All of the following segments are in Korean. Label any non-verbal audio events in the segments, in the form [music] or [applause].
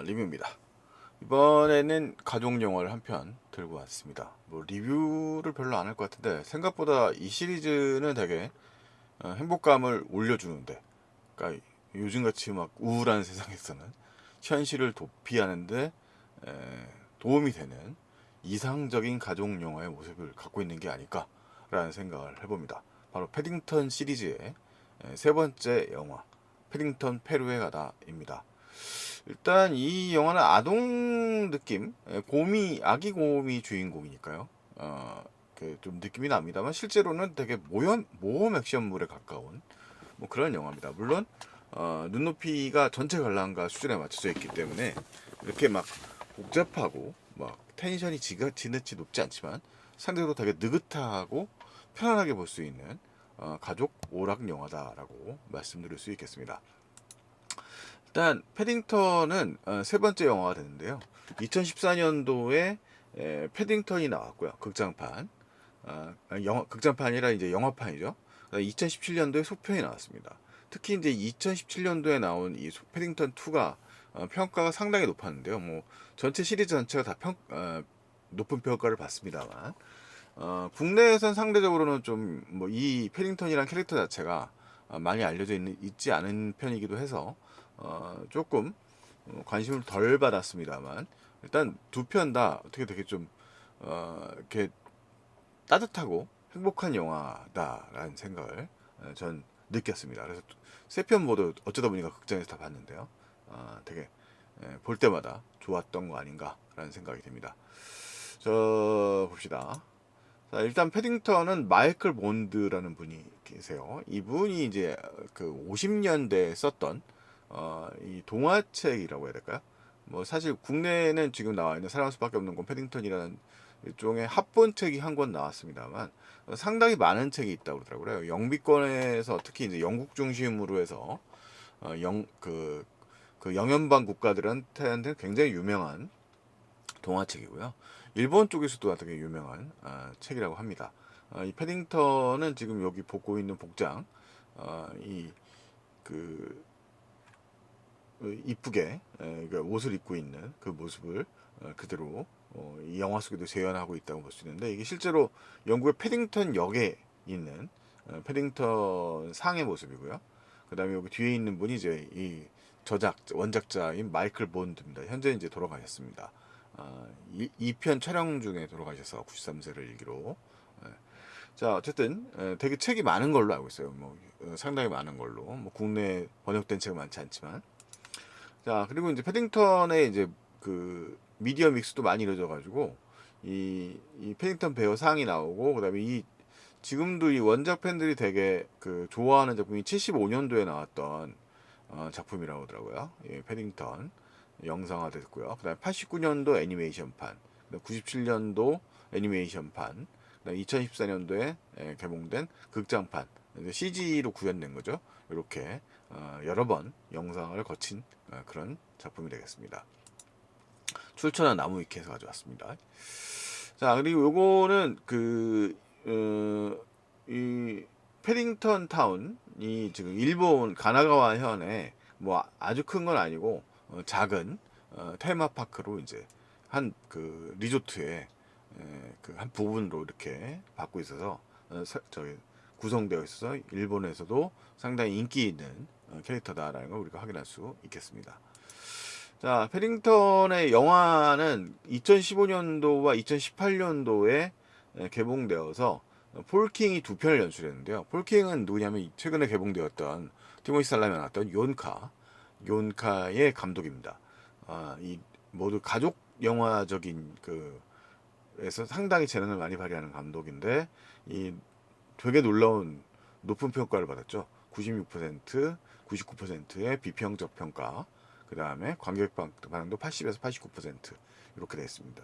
아, 리뷰입니다. 이번에는 가족 영화를 한 편 들고 왔습니다. 뭐 리뷰를 별로 안 할 것 같은데 생각보다 이 시리즈는 되게 어, 행복감을 올려주는데, 그러니까 요즘같이 막 우울한 [laughs] 세상에서는 현실을 도피하는데 에, 도움이 되는 이상적인 가족 영화의 모습을 갖고 있는 게 아닐까라는 생각을 해봅니다. 바로 패딩턴 시리즈의 에, 세 번째 영화 패딩턴 페루에 가다입니다. 일단 이 영화는 아동 느낌, 에, 곰이 아기 곰이 주인공이니까요. 어, 그좀 느낌이 납니다만 실제로는 되게 모험 모험 액션물에 가까운 뭐 그런 영화입니다. 물론 어, 눈높이가 전체 관람가 수준에 맞춰져 있기 때문에 이렇게 막 복잡하고 막 텐션이 지가 지나치 높지 않지만 상대적으로 되게 느긋하고 편안하게 볼 수 있는 어, 가족 오락 영화다라고 말씀드릴 수 있겠습니다. 일단 패딩턴은 어, 세 번째 영화가 되는데요. 2014년도에 에, 패딩턴이 나왔고요. 극장판. 어, 영화, 극장판이라 이제 영화판이죠. 2017년도에 소편이 나왔습니다. 특히 이제 2017년도에 나온 이 소- 패딩턴 2가 어, 평가가 상당히 높았는데요. 뭐 전체 시리즈 전체가 다 평, 어, 높은 평가를 받습니다만 어, 국내에선 상대적으로는 좀 뭐 이 패딩턴이란 캐릭터 자체가 어, 많이 알려져 있는, 있지 않은 편이기도 해서 어, 조금 어, 관심을 덜 받았습니다만 일단 두 편 다 어떻게 되게 좀 어, 이렇게 따뜻하고 행복한 영화다라는 생각을 어, 전 느꼈습니다. 그래서 세 편 모두 어쩌다 보니까 극장에서 다 봤는데요. 어, 되게 예, 볼 때마다 좋았던 거 아닌가라는 생각이 듭니다. 저 봅시다. 자, 일단 패딩턴은 마이클 본드라는 분이 계세요. 이분이 이제 그 50년대에 썼던 어, 이 동화책이라고 해야 될까요? 뭐 사실 국내에는 지금 나와 있는 사랑할 수밖에 없는 건 패딩턴이라는 일종의 합본책이 한 권 나왔습니다만 어, 상당히 많은 책이 있다고 그러더라고요. 영미권에서 특히 이제 영국 중심으로 해서 어, 영, 그, 그 영연방 국가들한테는 굉장히 유명한 동화책이고요. 일본 쪽에서도 되게 유명한 아, 책이라고 합니다. 아, 이 패딩턴은 지금 여기 벗고 있는 복장, 아, 이그 이쁘게 에, 그 옷을 입고 있는 그 모습을 어, 그대로 어, 이 영화 속에도 재현하고 있다고 볼 수 있는데 이게 실제로 영국의 패딩턴 역에 있는 어, 패딩턴 상의 모습이고요. 그다음에 여기 뒤에 있는 분이 이제 이 저작 원작자인 마이클 본드입니다. 현재 이제 돌아가셨습니다. 아, 이편 촬영 중에 돌아가셔서 93세를 일기로. 예. 자 어쨌든 에, 되게 책이 많은 걸로 알고 있어요. 뭐 어, 상당히 많은 걸로. 뭐 국내 번역된 책은 많지 않지만. 자 그리고 이제 패딩턴의 이제 그 미디어 믹스도 많이 이루어져 가지고 이, 이 패딩턴 베어 상이 나오고 그다음에 이 지금도 이 원작 팬들이 되게 그 좋아하는 작품이 75년도에 나왔던 어, 작품이라고 하더라고요. 예, 패딩턴 영상화 됐고요. 그다음에 89년도 애니메이션판, 97년도 애니메이션판, 그다음에 2014년도에 예, 개봉된 극장판, CG로 구현된 거죠. 이렇게 어, 여러 번 영상을 거친 어, 그런 작품이 되겠습니다. 출처는 나무 위키에서 가져왔습니다. 자 그리고 요거는 그, 어, 이 패딩턴 타운이 지금 일본 가나가와 현에 뭐 아주 큰 건 아니고 어, 작은 어, 테마파크로 이제 한 그 리조트의 그 한 부분으로 이렇게 받고 있어서 저기 구성되어 있어서 일본에서도 상당히 인기 있는 어, 캐릭터다라는 걸 우리가 확인할 수 있겠습니다. 자, 패딩턴의 영화는 2015년도와 2018년도에 개봉되어서 폴킹이 두 편을 연출했는데요. 폴킹은 누구냐면 최근에 개봉되었던 티모시 살람이 나왔던 요온카, 요온카의 감독입니다. 아, 이 모두 가족 영화적인 그 에서 상당히 재능을 많이 발휘하는 감독인데 이 되게 놀라운 높은 평가를 받았죠. 96%, 99%의 비평적 평가. 그 다음에 관객 반- 반응도 80에서 89% 이렇게 됐습니다.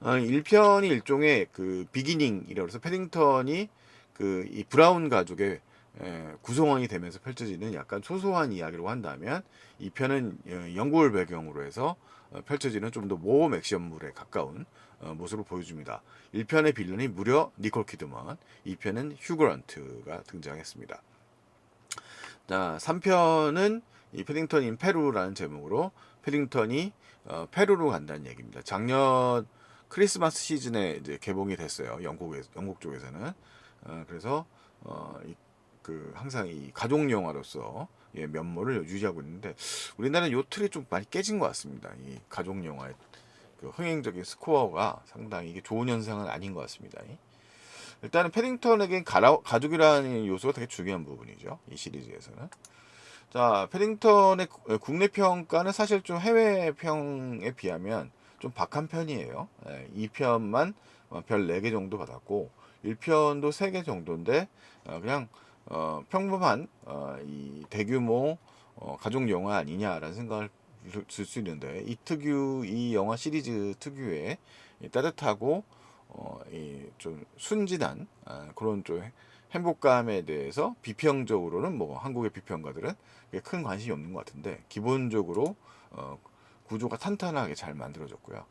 어, 1편이 일종의 그 비기닝이라고 해서 패딩턴이 그 이 브라운 가족의 에, 구성원이 되면서 펼쳐지는 약간 소소한 이야기로 한다면 2편은 어, 영국을 배경으로 해서 어, 펼쳐지는 좀 더 모험 액션물에 가까운 어, 모습을 보여줍니다. 1편의 빌런이 무려 니콜 키드먼, 2편은 휴그런트가 등장했습니다. 자, 3편은 이 패딩턴 인 페루라는 제목으로 패딩턴이 어, 페루로 간다는 얘기입니다. 작년 크리스마스 시즌에 이제 개봉이 됐어요. 영국에 영국 쪽에서는 어, 그래서 어, 이, 그 항상 이 가족 영화로서 예, 면모를 유지하고 있는데 우리나라는 요 틀이 좀 많이 깨진 것 같습니다. 이 가족 영화의 그 흥행적인 스코어가 상당히 이게 좋은 현상은 아닌 것 같습니다. 일단은 패딩턴에겐 가족이라는 요소가 되게 중요한 부분이죠. 이 시리즈에서는. 자, 패딩턴의 구- 국내 평가는 사실 좀 해외 평에 비하면 좀 박한 편이에요. 예, 2편만 별 4개 정도 받았고 1편도 3개 정도인데 어, 그냥 어, 평범한 어, 이 대규모 어, 가족 영화 아니냐라는 생각을 들 수 있는데 이 특유 이 영화 시리즈 특유의 이 따뜻하고 어, 이좀 순진한 아, 그런 좀 행복감에 대해서 비평적으로는 뭐 한국의 비평가들은 큰 관심이 없는 것 같은데 기본적으로 어, 구조가 탄탄하게 잘 만들어졌고요.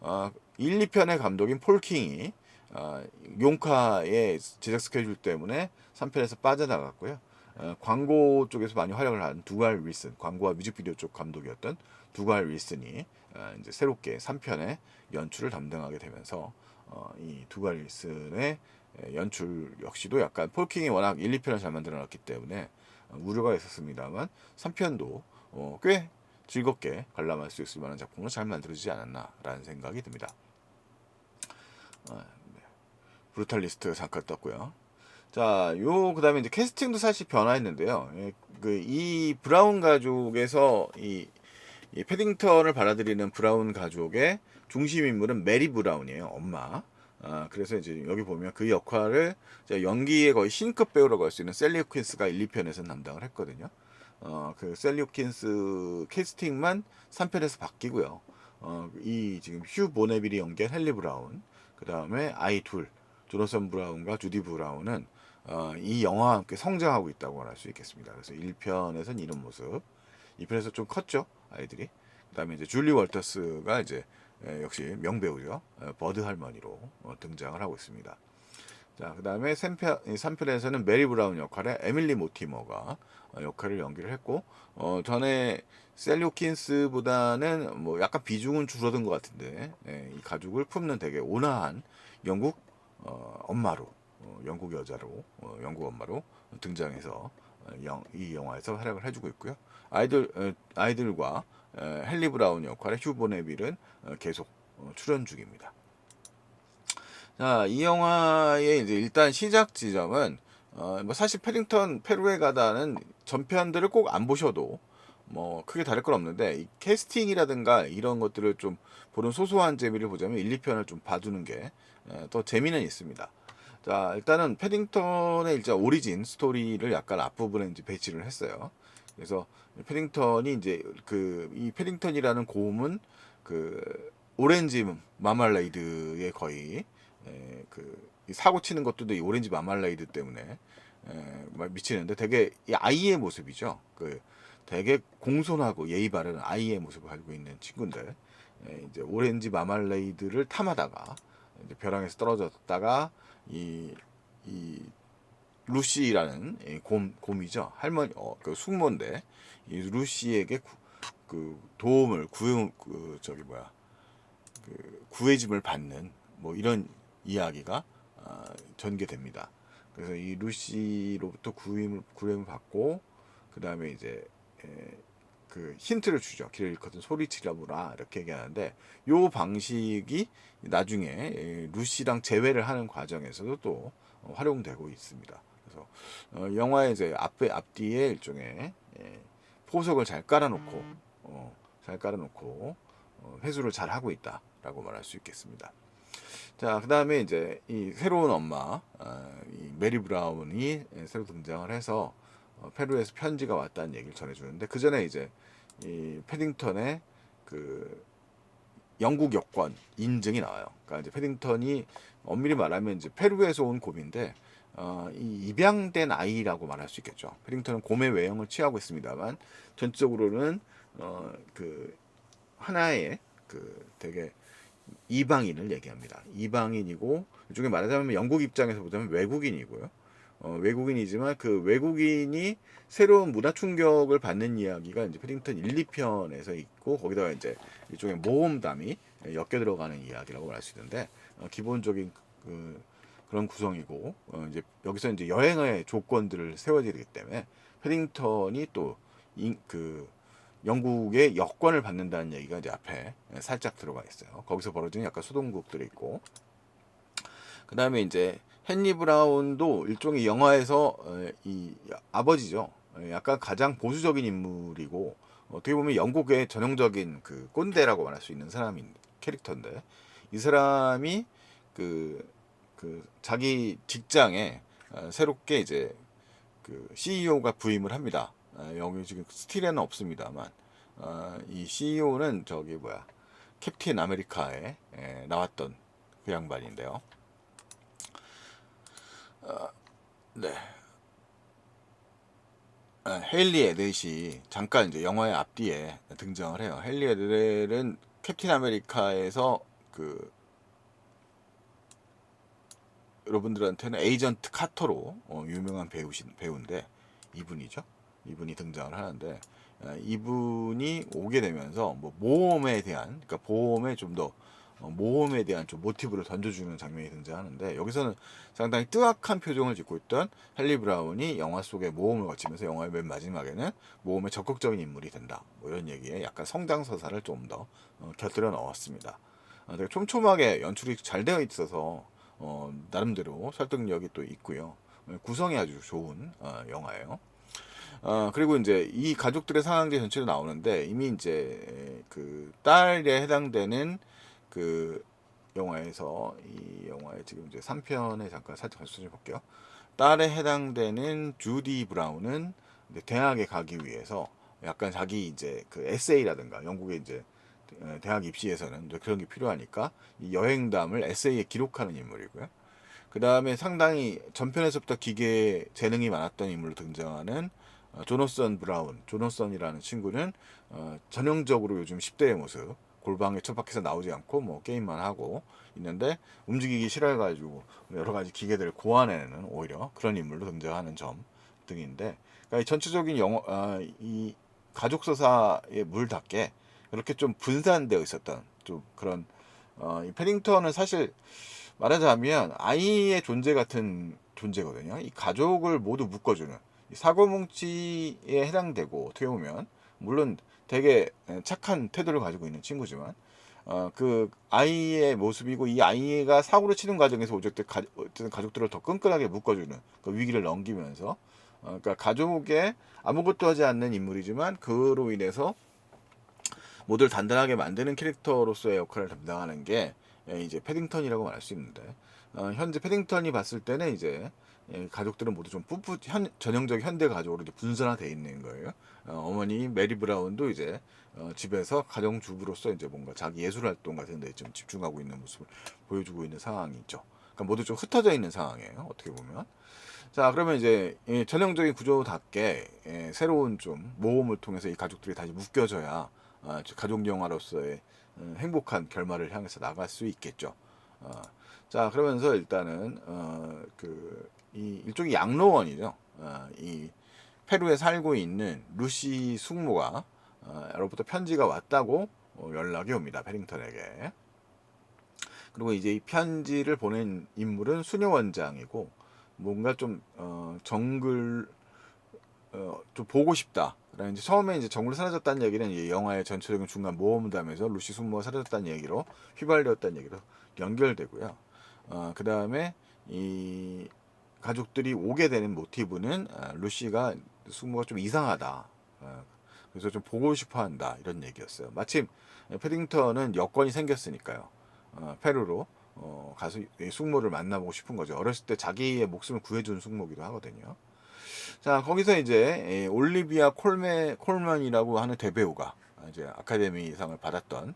어, 1, 2편의 감독인 폴킹이 어, 용카의 제작 스케줄 때문에 3편에서 빠져나갔고요. 어, 광고 쪽에서 많이 활약을 한 두갈 윌슨, 광고와 뮤직비디오 쪽 감독이었던 두갈 윌슨이 어, 이제 새롭게 3편의 연출을 담당하게 되면서 어, 이 두갈 윌슨의 에, 연출 역시도 약간 폴킹이 워낙 1, 2편을 잘 만들어 놨기 때문에 어, 우려가 있었습니다만 3편도 어, 꽤 즐겁게 관람할 수 있을 만한 작품으로 잘 만들어지지 않았나라는 생각이 듭니다. 어, 네. 브루탈리스트 잠깐 떴고요. 자, 요 그다음에 이제 캐스팅도 사실 변화했는데요. 예, 그이 브라운 가족에서 이, 이 패딩턴을 받아들이는 브라운 가족의 중심 인물은 메리 브라운이에요. 엄마. 아, 그래서 이제 여기 보면 그 역할을 연기의 거의 신급 배우라고 할 수 있는 셀리 호킨스가 1, 2편에서 담당을 했거든요. 어, 그 셀리 호킨스 캐스팅만 3편에서 바뀌고요. 어, 이 지금 휴 보네빌이 연기한 헨리 브라운, 그 다음에 아이 둘, 조너선 브라운과 주디 브라운은 어, 이 영화와 함께 성장하고 있다고 할수 있겠습니다. 그래서 1편에서는 이런 모습, 2편에서 좀 컸죠, 아이들이. 그 다음에 이제 줄리 월터스가 이제 에, 역시 명배우죠. 어, 버드 할머니로 어, 등장을 하고 있습니다. 자, 그 다음에 3편, 3편에서는 메리 브라운 역할에 에밀리 모티머가 어, 역할을 연기를 했고, 어, 전에 셀리 호킨스보다는 뭐 약간 비중은 줄어든 것 같은데, 예, 이 가족을 품는 되게 온화한 영국 어, 엄마로, 어, 영국 여자로, 어, 영국 엄마로 등장해서 어, 영, 이 영화에서 활약을 해주고 있고요. 아이들, 어, 아이들과 어, 헨리 브라운 역할의 휴 보네빌은 어, 계속 어, 출연 중입니다. 자, 이 영화의 이제 일단 시작 지점은 어, 뭐 사실 패딩턴 페루에 가다는 전편들을 꼭 안 보셔도 뭐 크게 다를 건 없는데 이 캐스팅이라든가 이런 것들을 좀 보는 소소한 재미를 보자면 1, 2편을 좀 봐두는 게 더 재미는 있습니다. 자, 일단은 패딩턴의 일자 오리진 스토리를 약간 앞부분에 이제 배치를 했어요. 그래서 패딩턴이 이제 그 이 패딩턴이라는 고음은 그 오렌지 마말레이드의 거의 에, 그이 사고 치는 것도 이 오렌지 마말레이드 때문에 에, 막 미치는데 되게 이 아이의 모습이죠. 그 되게 공손하고 예의 바른 아이의 모습을 가지고 있는 친구인데 에, 이제 오렌지 마말레이드를 탐하다가 이제 벼랑에서 떨어졌다가 이, 이 루시라는 이 곰, 곰이죠. 할머니, 어, 그 숙모인데, 이 루시에게 구, 그 도움을, 구해, 그, 저기 뭐야, 그 구해짐을 받는 뭐 이런 이야기가 아, 전개됩니다. 그래서 이 루시로부터 구임을, 구임을 받고, 그 다음에 이제, 에, 그 힌트를 주죠. 길을 잃거든 소리치려보라 이렇게 얘기하는데 요 방식이 나중에 에, 루시랑 재회를 하는 과정에서도 또 어, 활용되고 있습니다. 그래서 어, 영화의 이제 앞에 앞뒤에 일종의 예, 포석을 잘 깔아놓고 어, 잘 깔아놓고 어, 회수를 잘 하고 있다라고 말할 수 있겠습니다. 자, 그 다음에 이제 이 새로운 엄마, 어, 이 메리 브라운이 예, 새로 등장을 해서 어, 페루에서 편지가 왔다는 얘기를 전해주는데 그 전에 이제 이 패딩턴의 그 영국 여권 인증이 나와요. 그러니까 이제 패딩턴이 엄밀히 말하면 이제 페루에서 온 곰인데 어, 이 입양된 아이라고 말할 수 있겠죠. 패딩턴은 곰의 외형을 취하고 있습니다만 전적으로는 어, 그 하나의 그 되게 이방인을 얘기합니다. 이방인이고 일종의 말하자면 영국 입장에서 보자면 외국인이고요. 어, 외국인이지만 그 외국인이 새로운 문화 충격을 받는 이야기가 이제 패딩턴 1, 2편에서 있고 거기다가 이제 일종의 모험담이 엮여 들어가는 이야기라고 말수 있는데 어, 기본적인 그 그런 구성이고 어, 이제 여기서 이제 여행의 조건들을 세워지기 때문에 패딩턴이 또그 영국의 여권을 받는다는 얘기가 이제 앞에 살짝 들어가 있어요. 거기서 벌어지는 약간 소동극들이 있고 그 다음에 이제 헨리 브라운도 일종의 영화에서 어, 이 아버지죠. 어, 약간 가장 보수적인 인물이고 어떻게 보면 영국의 전형적인 그 꼰대라고 말할 수 있는 사람인 캐릭터인데 이 사람이 그, 그 자기 직장에 어, 새롭게 이제 그 CEO가 부임을 합니다. 여기 지금 스틸에는 없습니다만 이 CEO는 저기 뭐야 캡틴 아메리카에 나왔던 그 양반인데요. 어, 네. 아, 헨리 에델이 잠깐 이제 영화의 앞뒤에 등장을 해요. 헨리 에델은 캡틴 아메리카에서 그 여러분들한테는 에이전트 카터로 어, 유명한 배우신 배우인데 이분이죠. 이분이 등장을 하는데 어, 이분이 오게 되면서 뭐 모험에 대한 그러니까 보험에 좀더 어, 모험에 대한 좀 모티브를 던져주는 장면이 등장하는데 여기서는 상당히 뜨악한 표정을 짓고 있던 헨리 브라운이 영화 속의 모험을 거치면서 영화의 맨 마지막에는 모험에 적극적인 인물이 된다. 뭐 이런 얘기에 약간 성장 서사를 좀더 어, 곁들여 넣었습니다. 어, 되게 촘촘하게 연출이 잘 되어 있어서 어, 나름대로 설득력이 또 있고요. 어, 구성이 아주 좋은 어, 영화예요. 어, 그리고 이제 이 가족들의 상황제 전체로 나오는데 이미 이제 그 딸에 해당되는 그 영화에서 이 영화의 지금 이제 3편에 잠깐 살짝 말씀해 볼게요. 딸에 해당되는 주디 브라운은 대학에 가기 위해서 약간 자기 이제 그 에세이라든가 영국의 이제 대학 입시에서는 그런 게 필요하니까 이 여행담을 에세이에 기록하는 인물이고요. 그 다음에 상당히 전편에서부터 기계 재능이 많았던 인물로 등장하는 어, 조노선 브라운, 조노선이라는 친구는 어, 전형적으로 요즘 10대의 모습, 골방에 처박혀서 나오지 않고 뭐 게임만 하고 있는데 움직이기 싫어해가지고 여러 가지 기계들을 고안해내는 오히려 그런 인물로 등장하는 점 등인데 그러니까 이 전체적인 영어 아, 이 가족 서사의 물답게 이렇게 좀 분산되어 있었던 좀 그런 어, 이 패딩턴은 사실 말하자면 아이의 존재 같은 존재거든요. 이 가족을 모두 묶어주는 사고뭉치에 해당되고 어떻게 보면 물론 되게 착한 태도를 가지고 있는 친구지만 어, 그 아이의 모습이고 이 아이가 사고를 치는 과정에서 오죽들 가, 가족들을 더 끈끈하게 묶어주는 그 위기를 넘기면서 어, 그러니까 가족에 아무것도 하지 않는 인물이지만 그로 인해서 모두를 단단하게 만드는 캐릭터로서의 역할을 담당하는 게 예, 이제 패딩턴이라고 말할 수 있는데 어, 현재 패딩턴이 봤을 때는 이제 예, 가족들은 모두 좀 뿌뿌 현, 전형적 현대 가족으로 이제 분산화돼 있는 거예요. 어, 머니 메리 브라운도 이제 어, 집에서 가정 주부로서 이제 뭔가 자기 예술 활동 같은 데 좀 집중하고 있는 모습을 보여주고 있는 상황이죠. 그러니까 모두 좀 흩어져 있는 상황이에요. 어떻게 보면. 자, 그러면 이제 예, 전형적인 구조답게 예, 새로운 좀 모험을 통해서 이 가족들이 다시 묶여져야 어, 가족 영화로서의 어, 행복한 결말을 향해서 나갈 수 있겠죠. 어, 자, 그러면서 일단은 어, 그 이 일종의 양로원이죠. 어, 이 페루에 살고 있는 루시 숙모가 어, 로부터 편지가 왔다고 어, 연락이 옵니다. 패링턴에게. 그리고 이제 이 편지를 보낸 인물은 수녀 원장이고 뭔가 좀 어, 정글 어, 좀 보고 싶다. 라는 이제 처음에 이제 정글 사라졌다는 얘기는 이제 영화의 전체적인 중간 모험담에서 루시 숙모가 사라졌다는 얘기로 휘발렸다는 얘기로 연결되고요. 어, 그 다음에 이 가족들이 오게 되는 모티브는 어, 루시가 숙모가 좀 이상하다. 어, 그래서 좀 보고 싶어 한다. 이런 얘기였어요. 마침 패딩턴은 여건이 생겼으니까요. 어, 페루로 어, 가서 숙모를 만나보고 싶은 거죠. 어렸을 때 자기의 목숨을 구해준 숙모기도 하거든요. 자, 거기서 이제 올리비아 콜메, 콜먼이라고 하는 대배우가 이제 아카데미상을 받았던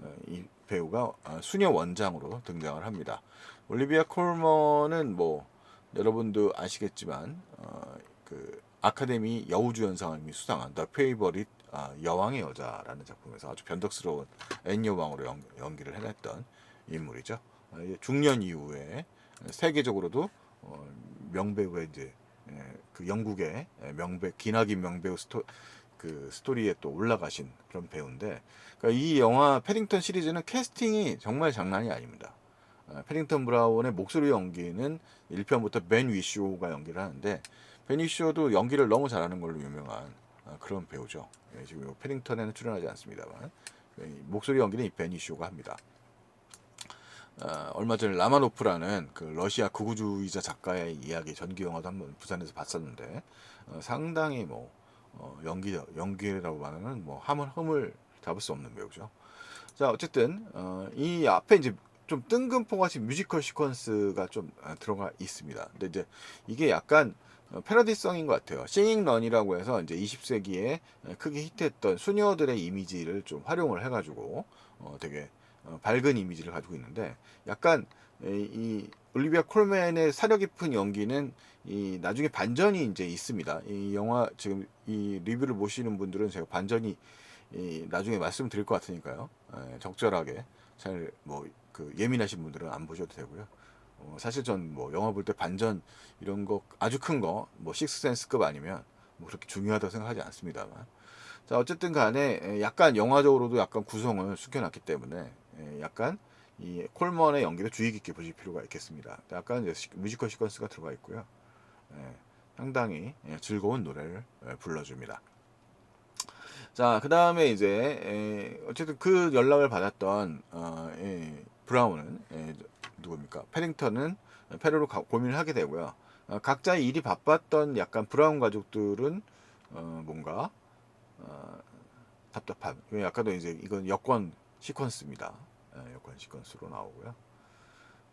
어, 이 배우가 어, 수녀 원장으로 등장을 합니다. 올리비아 콜먼은 뭐 여러분도 아시겠지만 어, 그 아카데미 여우주연상을 수상한 The Favorite 아, 여왕의 여자라는 작품에서 아주 변덕스러운 앤 여왕으로 연, 기를 해냈던 인물이죠. 아, 중년 이후에 세계적으로도 어, 명배우의 이제 예, 그 영국의 예, 명배 기나긴 명배우 스토 그 스토리에 또 올라가신 그런 배우인데 그러니까 이 영화 패딩턴 시리즈는 캐스팅이 정말 장난이 아닙니다. 어, 패딩턴 브라운의 목소리 연기는 1편부터 벤 위쇼가 연기를 하는데 벤 위쇼도 연기를 너무 잘하는 걸로 유명한 어, 그런 배우죠. 예, 지금 요 패딩턴에는 출연하지 않습니다만 목소리 연기는 이벤 위쇼가 합니다. 어, 얼마 전에 라마노프라는 그 러시아 극우주의자 작가의 이야기 전기 영화도 한번 부산에서 봤었는데 어, 상당히 뭐 어, 연기 연기라고 말하는 뭐 함을 흠을 잡을 수 없는 배우죠. 자 어쨌든 어, 이 앞에 이제 좀 뜬금포같이 뮤지컬 시퀀스가 좀 아, 들어가 있습니다. 근데 이제 이게 약간 어, 패러디성인 것 같아요. 싱잉 런이라고 해서 이제 20세기에 크게 히트했던 수녀들의 이미지를 좀 활용을 해가지고 어, 되게 어, 밝은 이미지를 가지고 있는데 약간 에, 이 올리비아 콜맨의 사려 깊은 연기는 이 나중에 반전이 이제 있습니다. 이 영화 지금 이 리뷰를 보시는 분들은 제가 반전이 이 나중에 말씀드릴 것 같으니까요. 에, 적절하게 잘뭐 그 예민하신 분들은 안 보셔도 되고요. 어, 사실 전 뭐 영화 볼 때 반전 이런 거 아주 큰 거 뭐 식스센스급 아니면 뭐 그렇게 중요하다고 생각하지 않습니다만 자 어쨌든 간에 에, 약간 영화적으로도 약간 구성을 숙여놨기 때문에 에, 약간 이 콜먼의 연기를 주의 깊게 보실 필요가 있겠습니다. 약간 뮤지컬 시퀀스가 들어가 있고요. 예, 상당히 예, 즐거운 노래를 예, 불러줍니다. 자, 그 다음에 이제 에, 어쨌든 그 연락을 받았던 어, 예, 브라운은 예, 누굽니까? 패링턴은 페루로 가- 고민을 하게 되고요. 어, 각자의 일이 바빴던 약간 브라운 가족들은 어, 뭔가 어, 답답함. 왜 아까도 이제 이건 여권 시퀀스입니다. 예, 여권 시퀀스로 나오고요.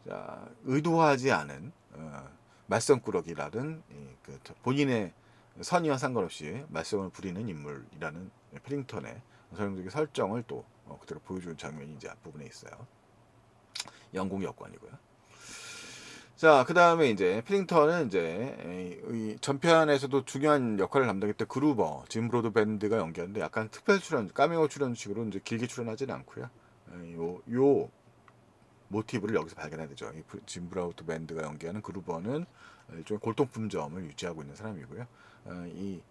자, 의도하지 않은 어, 말썽꾸러기라는 이, 그 본인의 선의와 상관없이 말썽을 부리는 인물이라는 패링턴의 전형적인 설정을 또 어, 그대로 보여주는 장면이 이제 앞부분에 있어요. 영국 여권이고요. 자, 그 다음에 이제 패링턴은 이제 전편에서도 중요한 역할을 담당했던 그루버, 짐 브로드 밴드가 연기하는데 약간 특별 출연, 까메오 출연식으로 이제 길게 출연하지는 않고요. 에, 요, 요 모티브를 여기서 발견해야 되죠. 짐 브라우드 밴드가 연기하는 그루버는 일종의 골동품점을 유지하고 있는 사람이고요. 어, 이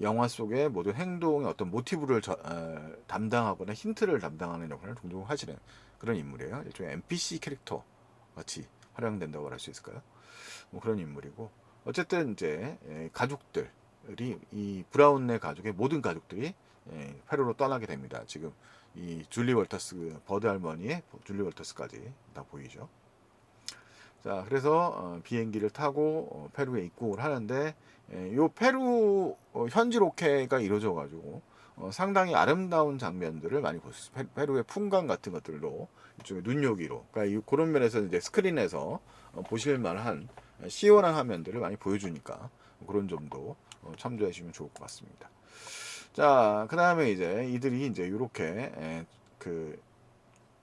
영화 속의 모든 행동의 어떤 모티브를 저- 어, 담당하거나 힌트를 담당하는 역할을 종종 하시는 그런 인물이에요. 일종의 NPC 캐릭터 같이 활용된다고 할수 있을까요? 뭐 그런 인물이고 어쨌든 이제 에, 가족들이 이 브라운네 가족의 모든 가족들이 에, 페루로 떠나게 됩니다. 지금 이 줄리 월터스 버드 할머니의 줄리 월터스까지 다 보이죠. 자, 그래서 어, 비행기를 타고 어, 페루에 입국을 하는데 에, 요 페루 어, 현지 로케가 이루어져 가지고 어, 상당히 아름다운 장면들을 많이 볼 수 있어요. 페- 페루의 풍광 같은 것들로 일종의 눈요기로 그러니까 이, 그런 면에서 이제 스크린에서 어, 보실 만한 시원한 화면들을 많이 보여주니까 그런 점도 어, 참조해 주시면 좋을 것 같습니다. 자, 그 다음에 이제 이들이 이제 이렇게 그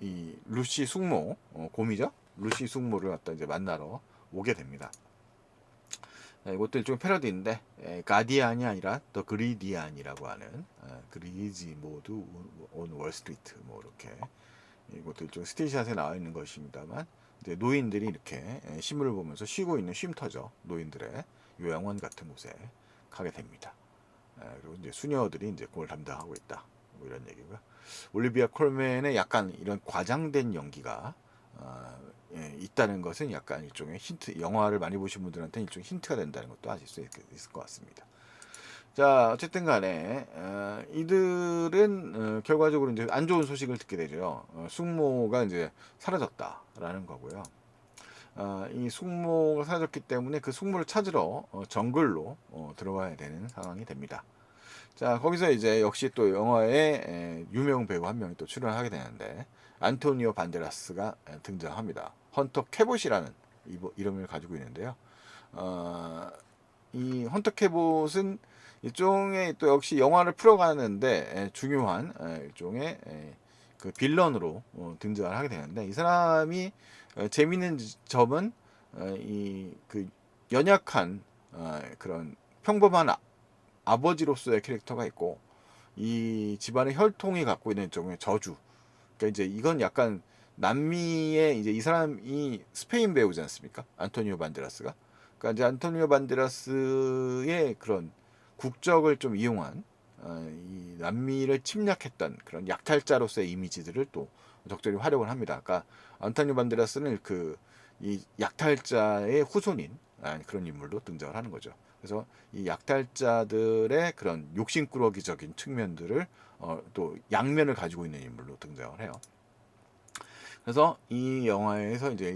이 루시 숙모 어, 곰이죠? 루시 숙모를 갖다 이제 만나러 오게 됩니다. 자, 이것도 일종의 패러디인데 에, 가디안이 아니라 더 그리디안이라고 하는 아, 그리지 모드 온 월스트리트 뭐 이렇게 이것도 일종의 스틸샷에 나와 있는 것입니다만 이제 노인들이 이렇게 에, 신문을 보면서 쉬고 있는 쉼터죠 노인들의 요양원 같은 곳에 가게 됩니다. 에, 그리고 이제 수녀들이 이제 그걸 담당하고 있다 뭐 이런 얘기고요. 올리비아 콜맨의 약간 이런 과장된 연기가 어, 예, 있다는 것은 약간 일종의 힌트, 영화를 많이 보신 분들한테 일종의 힌트가 된다는 것도 아실 수 있, 을것 같습니다. 자, 어쨌든 간에, 어, 이들은, 어, 결과적으로 이제 안 좋은 소식을 듣게 되죠. 어, 숙모가 이제 사라졌다라는 거고요. 어, 이 숙모가 사라졌기 때문에 그 숙모를 찾으러 어, 정글로 어, 들어가야 되는 상황이 됩니다. 자, 거기서 이제 역시 또 영화에 에, 유명 배우 한 명이 또 출연하게 되는데, 안토니오 반데라스가 에, 등장합니다. 헌터 캐봇이라는 이름을 가지고 있는데요. 어, 이 헌터 캐봇은 일종의 또 역시 영화를 풀어가는데 에, 중요한 에, 일종의 에, 그 빌런으로 어, 등장을 하게 되는데 이 사람이 어, 재미있는 점은 어, 이그 연약한 어, 그런 평범한 아, 아버지로서의 캐릭터가 있고 이 집안의 혈통이 갖고 있는 일종의 저주. 그러니까 이제 이건 약간 남미의 이제 이 사람이 스페인 배우지 않습니까? 안토니오 반데라스가. 그러니까 이제 안토니오 반데라스의 그런 국적을 좀 이용한 어, 이 남미를 침략했던 그런 약탈자로서의 이미지들을 또 적절히 활용을 합니다. 그러니까 안토니오 반데라스는 그 이 약탈자의 후손인 아, 그런 인물로 등장을 하는 거죠. 그래서 이 약탈자들의 그런 욕심꾸러기적인 측면들을 어, 또 양면을 가지고 있는 인물로 등장을 해요. 그래서 이 영화에서 이제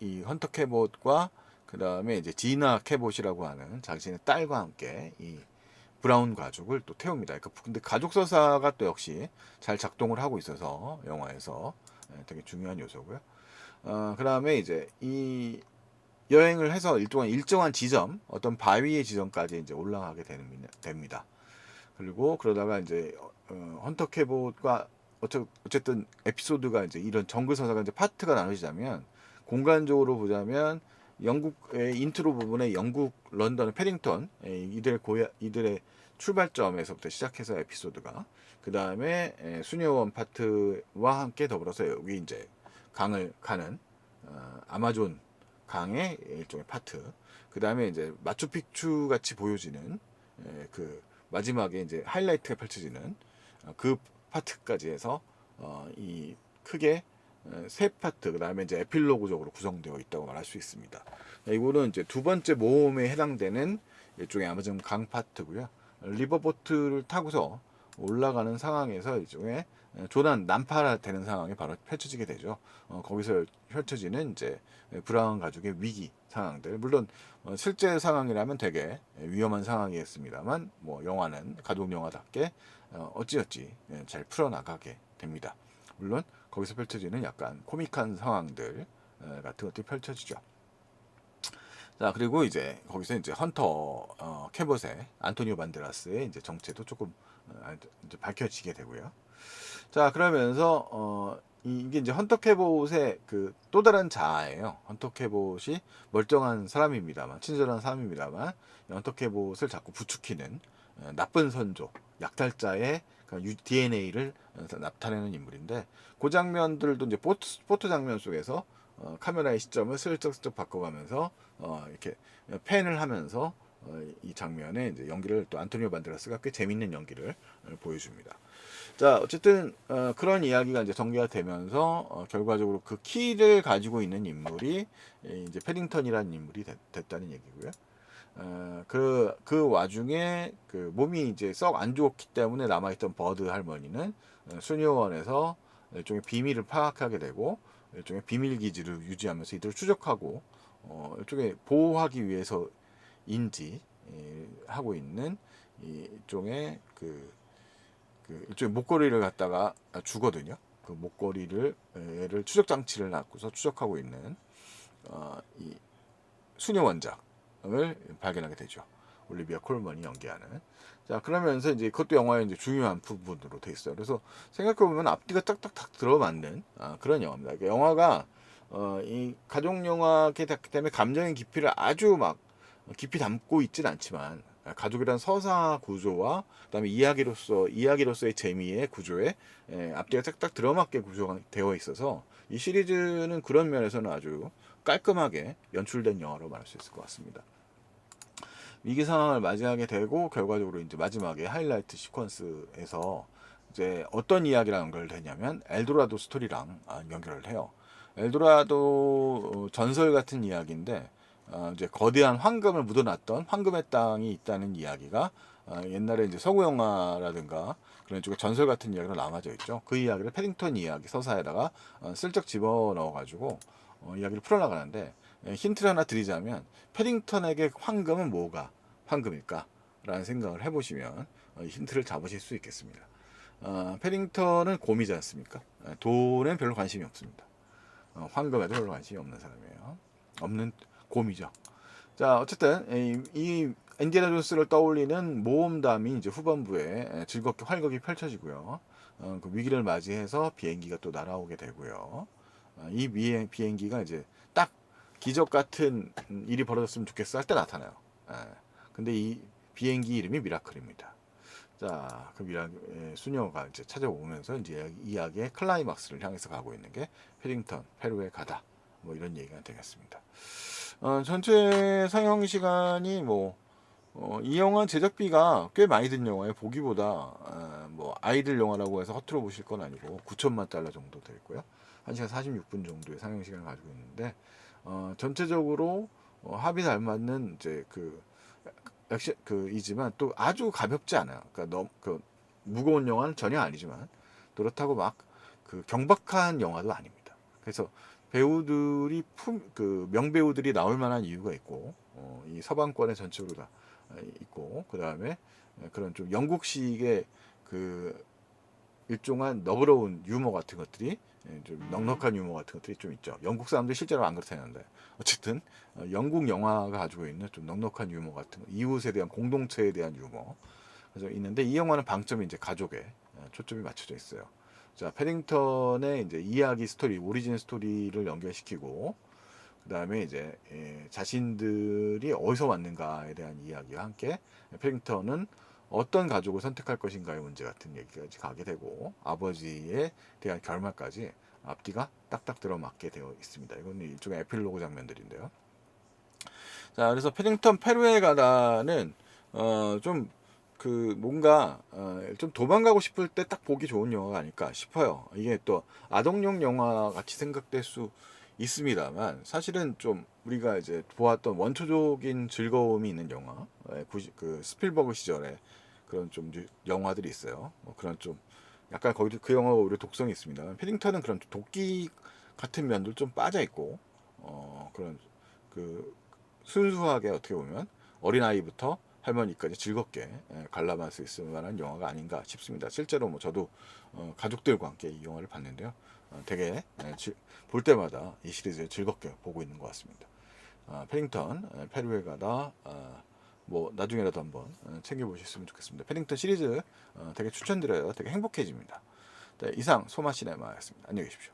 이, 이 헌터 캐봇과 그 다음에 이제 지나 캐봇이라고 하는 자신의 딸과 함께 이 브라운 가족을 또 태웁니다. 그러니까 근데 가족 서사가 또 역시 잘 작동을 하고 있어서 영화에서 예, 되게 중요한 요소고요. 어, 그 다음에 이제 이 여행을 해서 일정한 일정한 지점, 어떤 바위의 지점까지 이제 올라가게 되는, 됩니다. 그리고 그러다가 이제 어, 헌터 캐봇과 어쨌든 에피소드가 이제 이런 정글 서사가 이제 파트가 나눠지자면 공간적으로 보자면 영국의 인트로 부분에 영국 런던의 패딩턴 에, 이들의 고야 이들의 출발점에서부터 시작해서 에피소드가 그 다음에 수녀원 파트와 함께 더불어서 여기 이제 강을 가는 어, 아마존 강의 일종의 파트. 그 다음에 이제 마추픽추 같이 보여지는 에, 그 마지막에 이제 하이라이트가 펼쳐지는 어, 그 파트까지 해서 어, 이 크게 에, 세 파트 그 다음에 이제 에필로그적으로 구성되어 있다고 말할 수 있습니다. 이거는 이제 두 번째 모험에 해당되는 일종의 아마존 강 파트고요. 리버보트를 타고서 올라가는 상황에서 일종의 조난 난파가 되는 상황이 바로 펼쳐지게 되죠. 어, 거기서 펼쳐지는 이제 브라운 가족의 위기 상황들. 물론 어, 실제 상황이라면 되게 위험한 상황이었습니다만 뭐 영화는 가족 영화답게 어, 어찌어찌 잘 풀어나가게 됩니다. 물론 거기서 펼쳐지는 약간 코믹한 상황들 같은 것들이 펼쳐지죠. 자 그리고 이제 거기서 이제 헌터 어, 캐봇의 안토니오 반데라스의 이제 정체도 조금 어, 이제 밝혀지게 되고요. 자 그러면서 어, 이게 이제 헌터 캐봇의 그 또 다른 자아예요. 헌터 캐봇이 멀쩡한 사람입니다만 친절한 사람입니다만 헌터 캐봇을 자꾸 부추기는 어, 나쁜 선조 약탈자의 DNA를 그 나타내는 인물인데 그 장면들도 이제 포트, 포트 장면 속에서 어, 카메라의 시점을 슬쩍슬쩍 바꿔가면서 어, 이렇게 팬을 하면서 어, 이 장면에 이제 연기를 또 안토니오 반데라스가 꽤 재밌는 연기를 어, 보여줍니다. 자 어쨌든 어, 그런 이야기가 이제 전개가 되면서 어, 결과적으로 그 키를 가지고 있는 인물이 이제 패딩턴이라는 인물이 됐, 다는 얘기고요. 어, 그, 그 와중에 그 몸이 이제 썩 안 좋기 때문에 남아있던 버드 할머니는 어, 수녀원에서 일종의 비밀을 파악하게 되고 일종의 비밀 기지를 유지하면서 이들을 추적하고 어, 일종의 보호하기 위해서인지 예, 하고 있는 이 일종의 그, 그 일종의 목걸이를 갖다가 주거든요. 그 목걸이를 얘를 추적 장치를 놔고서 추적하고 있는 어, 이 수녀 원작을 발견하게 되죠. 올리비아 콜먼이 연기하는. 자, 그러면서 이제 그것도 영화의 이제 중요한 부분으로 돼 있어요. 그래서 생각해 보면 앞뒤가 딱딱딱 들어맞는 아, 그런 영화입니다. 그러니까 영화가 어, 이 가족 영화기 때문에 감정의 깊이를 아주 막 깊이 담고 있진 않지만 가족이란 서사 구조와 그다음에 이야기로서 이야기로서의 재미의 구조에 에, 앞뒤가 딱딱 들어맞게 구조가 되어 있어서 이 시리즈는 그런 면에서는 아주 깔끔하게 연출된 영화로 말할 수 있을 것 같습니다. 위기 상황을 맞이하게 되고 결과적으로 이제 마지막에 하이라이트 시퀀스에서 이제 어떤 이야기랑 연결되냐면 엘도라도 스토리랑 아, 연결을 해요. 엘도라도 어, 전설 같은 이야기인데 어, 이제 거대한 황금을 묻어놨던 황금의 땅이 있다는 이야기가 어, 옛날에 이제 서구 영화라든가 그런 쪽에 전설 같은 이야기로 남아져 있죠. 그 이야기를 패딩턴 이야기 서사에다가 슬쩍 집어 넣어가지고 이야기를 풀어나가는데 예, 힌트를 하나 드리자면 패딩턴에게 황금은 뭐가 황금일까? 라는 생각을 해보시면 어, 힌트를 잡으실 수 있겠습니다. 어, 패딩턴은 곰이지 않습니까? 예, 돈엔 별로 관심이 없습니다. 어, 황금에도 별로 관심이 없는 사람이에요. 없는 곰이죠. 자, 어쨌든 이, 이 엔디나 존스를 떠올리는 모험담이 이제 후반부에 예, 즐겁게 활극이 펼쳐지고요. 어, 그 위기를 맞이해서 비행기가 또 날아오게 되고요. 어, 이 비행, 비행기가 이제 딱 기적 같은 일이 벌어졌으면 좋겠어 할 때 나타나요. 예. 근데 이 비행기 이름이 미라클입니다. 자, 그 미라 예, 수녀가 이제 찾아오면서 이제 이야기의 클라이막스를 향해서 가고 있는 게 패딩턴 페루에 가다. 뭐 이런 얘기가 되겠습니다. 어, 전체 상영 시간이 뭐, 어, 이 영화 제작비가 꽤 많이 든 영화에 보기보다, 어, 뭐, 아이들 영화라고 해서 허투루 보실 건 아니고, 9천만 달러 정도 되고요. 1시간 46분 정도의 상영 시간을 가지고 있는데, 어, 전체적으로 어, 합이 잘 맞는 이제 그, 액션, 그, 이지만 또 아주 가볍지 않아요. 그러니까 너무, 그, 무거운 영화는 전혀 아니지만, 그렇다고 막 그 경박한 영화도 아닙니다. 그래서 배우들이 품, 그 명배우들이 나올 만한 이유가 있고, 어, 이 서방권에 전적으로 다 어, 있고, 그 다음에 그런 좀 영국식의 그 일종한 너그러운 유머 같은 것들이 예, 좀 넉넉한 유머 같은 것들이 좀 있죠. 영국 사람들이 실제로 안 그렇다는데 어쨌든 어, 영국 영화가 가지고 있는 좀 넉넉한 유머 같은 거, 이웃에 대한 공동체에 대한 유머 그래서 있는데 이 영화는 방점이 이제 가족에 어, 초점이 맞춰져 있어요. 자, 패딩턴의 이제 이야기 스토리, 오리진 스토리를 연결시키고, 그 다음에 이제 예, 자신들이 어디서 왔는가에 대한 이야기와 함께 패딩턴은 어떤 가족을 선택할 것인가의 문제 같은 얘기까지 가게 되고 아버지에 대한 결말까지 앞뒤가 딱딱 들어맞게 되어 있습니다. 이건 일종의 에필로그 장면들인데요. 자, 그래서 패딩턴 페루에 가다는 어, 좀 그 뭔가 어, 좀 도망가고 싶을 때 딱 보기 좋은 영화가 아닐까 싶어요. 이게 또 아동용 영화 같이 생각될 수 있습니다만 사실은 좀 우리가 이제 보았던 원초적인 즐거움이 있는 영화, 예, 그 스필버그 시절에 그런 좀 영화들이 있어요. 뭐 그런 좀 약간 거기도 그 영화가 오히려 독성이 있습니다. 패딩턴은 그런 도끼 같은 면도 좀 빠져 있고 어, 그런 그 순수하게 어떻게 보면 어린 아이부터 할머니까지 즐겁게 예, 관람할 수 있을 만한 영화가 아닌가 싶습니다. 실제로 뭐 저도 어, 가족들과 함께 이 영화를 봤는데요. 어, 되게 예, 지- 볼 때마다 이 시리즈를 즐겁게 보고 있는 것 같습니다. 아, 패딩턴, 예, 페루에 가다, 아, 뭐 나중에라도 한번 어, 챙겨 보셨으면 좋겠습니다. 패딩턴 시리즈 어, 되게 추천드려요. 되게 행복해집니다. 네, 이상 소마 시네마였습니다. 안녕히 계십시오.